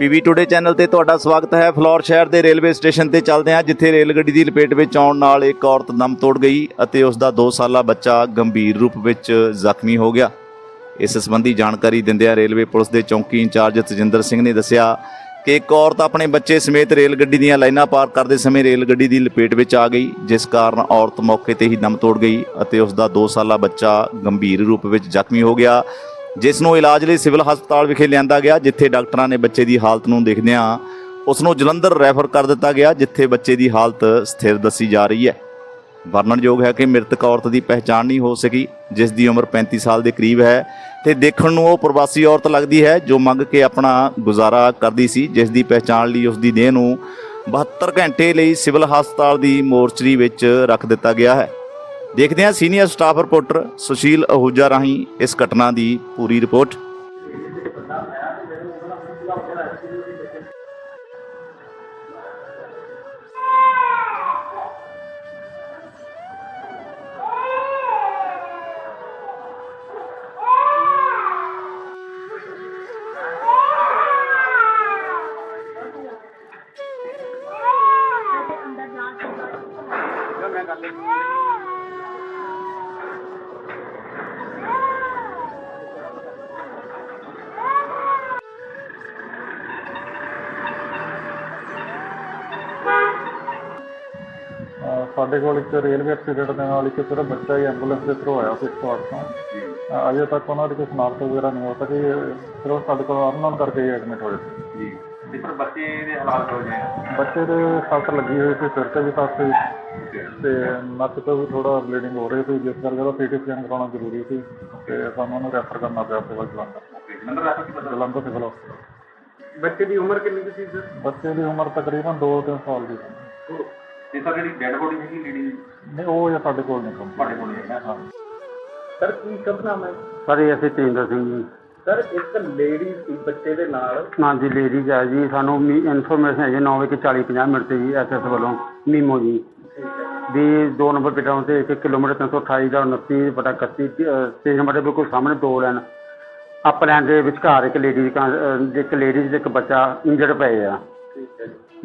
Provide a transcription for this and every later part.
PV today channel ਤੇ ਤੁਹਾਡਾ ਸਵਾਗਤ ਹੈ। ਫਲੋਰ ਸ਼ਹਿਰ ਦੇ ਰੇਲਵੇ ਸਟੇਸ਼ਨ ਤੇ ਚੱਲਦੇ ਹਾਂ, ਜਿੱਥੇ ਰੇਲ ਗੱਡੀ ਦੀ ਲਪੇਟ ਵਿੱਚ ਆਉਣ ਨਾਲ ਇੱਕ ਔਰਤ ਦਮ ਤੋੜ ਗਈ ਅਤੇ ਉਸ ਦਾ 2 ਸਾਲਾ ਬੱਚਾ ਗੰਭੀਰ ਰੂਪ ਵਿੱਚ ਜ਼ਖਮੀ ਹੋ ਗਿਆ। ਇਸ ਸੰਬੰਧੀ ਜਾਣਕਾਰੀ ਦਿੰਦਿਆਂ ਰੇਲਵੇ ਪੁਲਿਸ ਦੇ ਚੌਂਕੀ ਇੰਚਾਰਜ ਤਜਿੰਦਰ ਸਿੰਘ ਨੇ ਦੱਸਿਆ ਕਿ ਇੱਕ ਔਰਤ ਆਪਣੇ ਬੱਚੇ ਸਮੇਤ ਰੇਲ ਗੱਡੀ ਦੀਆਂ ਲਾਈਨਾਂ ਪਾਰ ਕਰਦੇ ਸਮੇਂ ਰੇਲ ਗੱਡੀ ਦੀ ਲਪੇਟ ਵਿੱਚ ਆ ਗਈ, ਜਿਸ ਕਾਰਨ ਔਰਤ ਮੌਕੇ ਤੇ ਹੀ ਦਮ ਤੋੜ ਗਈ ਅਤੇ ਉਸ ਦਾ 2 ਸਾਲਾ ਬੱਚਾ ਗੰਭੀਰ ਰੂਪ ਵਿੱਚ ਜ਼ਖਮੀ ਹੋ ਗਿਆ। ਜਿਸ ਨੂੰ ਇਲਾਜ ਲਈ ਸਿਵਲ ਹਸਪਤਾਲ ਵਿਖੇ ਲਿਆਂਦਾ ਗਿਆ, ਜਿੱਥੇ ਡਾਕਟਰਾਂ ਨੇ ਬੱਚੇ ਦੀ ਹਾਲਤ ਨੂੰ ਦੇਖਦਿਆਂ ਉਸ ਨੂੰ ਜਲੰਧਰ ਰੈਫਰ ਕਰ ਦਿੱਤਾ ਗਿਆ, ਜਿੱਥੇ ਬੱਚੇ ਦੀ ਹਾਲਤ ਸਥਿਰ ਦੱਸੀ ਜਾ ਰਹੀ ਹੈ। ਵਰਣਨਯੋਗ ਹੈ ਕਿ ਮ੍ਰਿਤਕ ਔਰਤ ਦੀ ਪਹਿਚਾਣ ਨਹੀਂ ਹੋ ਸਕੀ, ਜਿਸ ਦੀ ਉਮਰ 35 ਸਾਲ ਦੇ ਕਰੀਬ ਹੈ ਤੇ ਦੇਖਣ ਨੂੰ ਉਹ ਪ੍ਰਵਾਸੀ ਔਰਤ ਲੱਗਦੀ ਹੈ, ਜੋ ਮੰਗ ਕੇ ਆਪਣਾ ਗੁਜ਼ਾਰਾ ਕਰਦੀ ਸੀ, ਜਿਸ ਦੀ ਪਹਿਚਾਣ ਲਈ ਉਸ ਦੀ ਦੇਹ ਨੂੰ 72 ਘੰਟੇ ਲਈ ਸਿਵਲ ਹਸਪਤਾਲ ਦੀ ਮੋਰਚਰੀ ਵਿੱਚ ਰੱਖ ਦਿੱਤਾ ਗਿਆ ਹੈ। ਦੇਖਦੇ ਹਾਂ senior staff reporter Sushil Ahuja ਰਾਹੀਂ ਇਸ ਘਟਨਾ ਦੀ ਪੂਰੀ ਰਿਪੋਰਟ। ਅਹ ਸਾਡੇ ਕੋਲ ਇੱਕ ਰੇਲਵੇ ਐਕਸੀਡੈਂਟ ਦੇ ਨਾਲ ਇੱਕ ਸਿਰਫ ਬੱਚਾ ਹੀ ਐਂਬੂਲੈਂਸ ਦੇ ਥਰੂ ਆਇਆ ਸੀ 108 ਤੋਂ। ਅਜੇ ਤੱਕ ਉਹਨਾਂ ਦੀ ਕੋਈ ਸ਼ਨਾਖਤ ਵਗੈਰਾ ਨਹੀਂ ਹੋ ਸਕੀ। ਸਿਰਫ ਸਾਡੇ ਕੋਲ ਅਨਨੋਨ ਕਰਕੇ ਹੀ ਐਡਮਿਟ ਹੋਏ ਸੀ। ਜੀ। ਤੇ ਪਰ ਬੱਚੇ ਦੇ ਹਾਲਾਤ ਹੋ ਗਏ ਬੱਚੇ ਦੇ ਸੱਟ ਲੱਗੀ ਹੋਈ ਸੀ ਸਿਰ ਤੇ ਵੀ ਸੱਟ ਸੀ। ਤੇ ਨੱਕ ਤੋਂ ਵੀ ਥੋੜਾ ਬਲੀਡਿੰਗ ਹੋ ਰਹੀ ਸੀ ਜਿਸ ਕਰਕੇ ਉਹਦਾ ਸੀਟੀ ਸਕੈਨ ਕਰਾਉਣਾ ਜ਼ਰੂਰੀ ਸੀ। ਤੇ ਸਾਨੂੰ ਉਹਨੂੰ ਰੈਫਰ ਕਰਨਾ ਪਿਆ ਸਿਵਲ ਜਲੰਧਰ। ਨੰਬਰ ਰੱਖ ਕੇ ਪਤਾ? ਜਲੰਧਰ ਸਿਵਲ। ਬੱਚੇ ਦੀ ਉਮਰ ਕਿੰਨੀ ਸੀ ਸਰ? ਬੱਚੇ ਦੀ ਉਮਰ ਤਕਰੀਬਨ 2-3 ਸਾਲ ਦੀ ਸੀ। ਤੇ ਸਰ ਜਿਹੜੀ ਡੈਡ ਬੋਡੀ ਹੈਗੀ ਲੇਡੀ ਨਹੀਂ ਉਹ ਇਹ ਸਾਡੇ ਕੋਲ ਨਹੀਂ ਤੁਹਾਡੇ ਕੰਮ ਕੋਲ ਹੈ ਹਾਂ। ਸਰ ਕੀ ਸ਼ੁਭ ਨਾਮ ਹੈ? ਸਰ ਇਹ ਅਸੀਂ ਤੇਂਦਰ ਸਿੰਘ ਜੀ। ਸਰ ਇੱਕ ਲੇਡੀ ਸੀ ਬੱਚੇ ਦੇ ਨਾਲ। ਹਾਂਜੀ ਲੇਡੀਜ਼ ਹੈ ਜੀ। ਸਾਨੂੰ ਇਨਫੋਰਮੇਸ਼ਨ ਹੈ ਜੀ 9 ਵਜੇ 40 50 ਮਿੰਟ ਤੇ ਜੀ ਐਸਐਸ ਵੱਲੋਂ। ਮੀਮੋ ਜੀ। ਵੀ ਦੋ ਨੰਬਰ ਪਿਟਾਉਂ ਤੇ 1 ਕਿਲੋਮੀਟਰ 328 ਦਾ 29 ਬਟਾ 31 ਸਟੇਸ਼ਨ ਨੰਬਰ ਦੇ ਬਿਲਕੁਲ ਸਾਹਮਣੇ ਦੋ ਲੈਣ। ਅਪ ਲਾਈਨ ਦੇ ਵਿਚਕਾਰ ਇੱਕ ਲੇਡੀ ਇੱਕ ਲੇਡੀਜ਼ ਤੇ ਇੱਕ ਬੱਚਾ ਇੰਜਰਡ ਪਏ ਆ।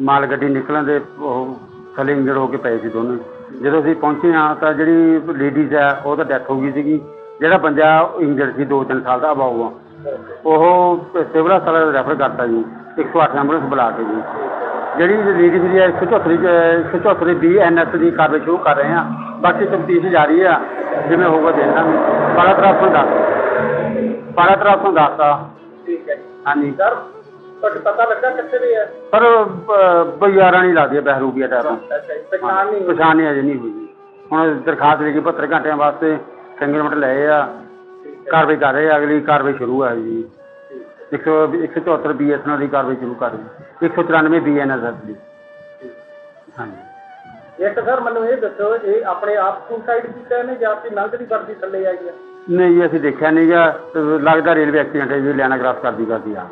ਮਾਲ ਗੱਡੀ ਨਿਕਲਣ ਦੇ ਉਹ ਥੱਲੇ ਇੰਜਰਡ ਹੋ ਕੇ ਪਏ ਸੀ ਦੋਨੇ। ਜਦੋਂ ਅਸੀਂ ਪਹੁੰਚੇ ਆ ਤਾਂ ਜਿਹੜੀ ਲੇਡੀਜ਼ ਹੈ ਉਹ ਤਾਂ ਡੈਥ ਹੋ ਗਈ ਸੀਗੀ। ਜਿਹੜਾ ਬੰਦਾ ਇੰਜਰਡ ਸੀ 2-3 ਸਾਲ ਦਾ ਅਬਾਊ ਆ ਉਹ ਸਿਵਲ ਹਸਪਤਾਲ ਰੈਫਰ ਕਰਤਾ ਜੀ 108 ਐਂਬੂਲੈਂਸ ਬੁਲਾ ਕੇ ਜੀ। ਜਿਹੜੀ ਲੇਡੀ ਦੀ ਹੈ 174 ਚ 174 ਬੀ ਐਨ ਐਸ ਦੀ ਕਾਰਵਾਈ ਸ਼ੁਰੂ ਕਰ ਰਹੇ ਆ ਬਾਕੀ ਤਫਤੀਸ਼ ਜਾਰੀ ਆ ਜਿਵੇਂ ਹੋਊਗਾ ਦੇਖਾਂਗੇ। ਬਾਰਾਂ ਤਰ੍ਹਾਂ ਤੋਂ ਦੱਸ। ਬਾਰਾਂ ਤਰ੍ਹਾਂ ਤੋਂ ਦੱਸਦਾ ਠੀਕ ਹੈ ਹਾਂਜੀ। ਸਰ ਤੁਹਾਨੂੰ ਪਤਾ ਲੱਗਾ ਕਿੱਥੇ ਦੇ ਹੈ ਪਰ ਬਈਆਰਾਂ ਨਹੀਂ ਲੱਗਦੀ ਬਹਿਰੂਬੀਆ ਟਾਈਪ ਅੱਛਾ ਜੀ, ਪਛਾਣ ਨਹੀਂ ਹੋਈ। ਪਛਾਣ ਨਹੀਂ ਅਜੇ ਨਹੀਂ ਹੋਈ। ਜੀ ਹੁਣ ਦਰਖਾਸਤ ਦੇ ਕੇ 72 ਘੰਟਿਆਂ ਵਾਸਤੇ ਫਿੰਗਰਪ੍ਰਿੰਟ ਲਏ ਆ। ਕਾਰਵਾਈ ਕਰ ਰਹੇ ਆ ਅਗਲੀ ਕਾਰਵਾਈ ਸ਼ੁਰੂ ਹੈ। ਜੀ 100 174 ਬੀਐਸਐਨਐਲ ਦੀ ਕਾਰਵਾਈ ਸ਼ੁਰੂ ਕਰ ਰਹੀ 194 ਬੀਐਨਐਸ ਦੀ। ਹਾਂਜੀ। ਇੱਕ ਸਰ ਮੈਨੂੰ ਇਹ ਦੱਸੋ ਇਹ ਆਪਣੇ ਆਪ ਸੁਸਾਈਡ ਕੀਤਾ ਨੇ ਜਾਂ ਫਿਰ ਲੰਘ ਦੀ ਵਰਦੀ ਥੱਲੇ ਆਈ ਹੈ? ਨਹੀਂ ਜੀ ਅਸੀਂ ਦੇਖਿਆ ਨਹੀਂ ਗਾ ਤੇ ਲੱਗਦਾ ਰੇਲਵੇ ਐਕਸੀਡੈਂਟ ਹੈ ਜੀ ਲੈਣਾ ਕ੍ਰਾਸ ਕਰਦੀ ਕਰਦੀ ਆ।